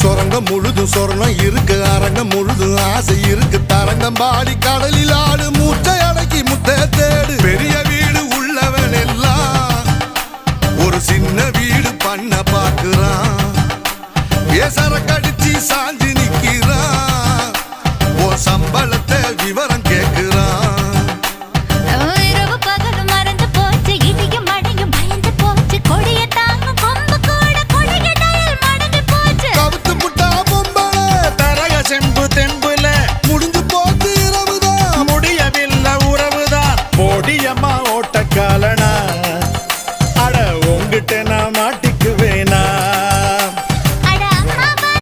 சொரங்கம் முழுதும் சொர்ணம் இருக்கு அரங்கம் முழுதும் ஆசை இருக்கு. தரங்கம் பாடி கடலில் ஆடு மூச்சை அடக்கி முட்டை தேடு. பெரிய வீடு உள்ளவன் எல்லாம் ஒரு சின்ன வீடு பண்ண பாக்குறான் ஏசர கடிச்சு சாஞ்ச காலனா? அட உங்ககிட்ட நான் மாட்ட